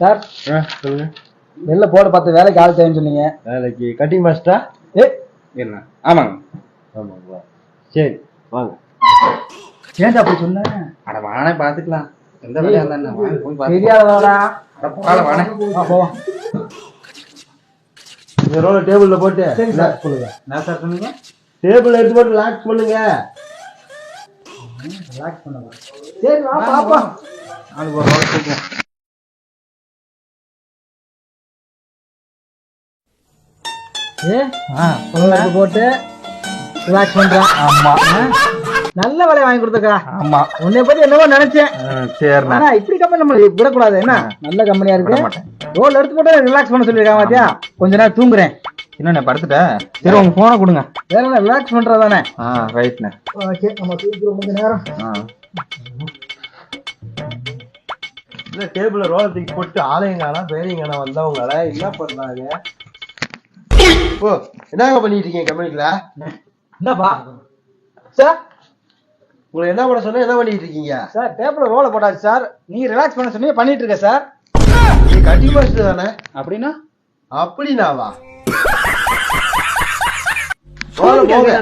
Sir சொல்லுங்க. வெளில போட பார்த்து வேலைக்கு ஆள் தேவைன்னு சொன்னீங்க. வேலைக்கு கட்டிங் மாஸ்டரா ஏ என்ன? ஆமாங்க. ஆமாங்களா? சரி வாங்க. ஏன்டா அப்படி சொன்ன? அட வானே பாத்துக்கலாம் எந்த வேலையா இருந்தா வாங்க போய் பாத்து தெரியாதவாடா அட போகாத வானே போவோம் இந்த ரோல டேபிள்ல போட்டு. சரி சார் சொல்லுங்க. என்ன சார் சொன்னீங்க? டேபிள் எடுத்து போட்டு லாக் பண்ணுங்க. ரிலாக்ஸ் பண்ணவா? சரி வா பாப்போம் அதுக்கு ஒரு போட்டு ரிலாக்ஸ் பண்றான் ஆமா. நல்ல வேலையை வாங்கி கொடுத்துருக்கா. ஆமா. உன்னை பத்தி என்னவோ நினைச்சேன். சரிண்ணா. ஆனா இப்படி கம்பெனி நம்ம விடக்கூடாது. என்ன? நல்ல கம்பெனியா இருக்கு. ரோல் எடுத்து போட்டு ரிலாக்ஸ் பண்ண சொல்லிருக்காங்க பாத்தியா? கொஞ்ச நேரம் தூங்குறேன். என்ன படுத்துட்டேன் சரி உங்க போனை கொடுங்க. வேற என்ன ரிலாக்ஸ் பண்றதானே ஆ ரைட்ண்ணே ஓகே நம்ம தூக்கிறோம் கொஞ்ச நேரம். ஆ. இந்த டேபிள்ல ரோல தூக்கி போட்டு ஆலயங்கானா பேரியங்கானா வந்தவங்கள. என்ன பண்றாங்க ஓ என்னங்க பண்ணிட்டு இருக்கீங்க கம்பெனிக்குல என்னப்பா? சார்? உங்களை என்ன பண்ண சொன்னா என்ன பண்ணிட்டு இருக்கீங்க சார் டேபிள் ரோல போட்டாச்சு சார். நீ ரிலாக்ஸ் பண்ண சொன்னீங்க பண்ணிட்டு இருக்க சார். நீ கட்டிங் மாஸ்டர் தானே? அப்படின்னா? அப்படின்னாவா? போங்க.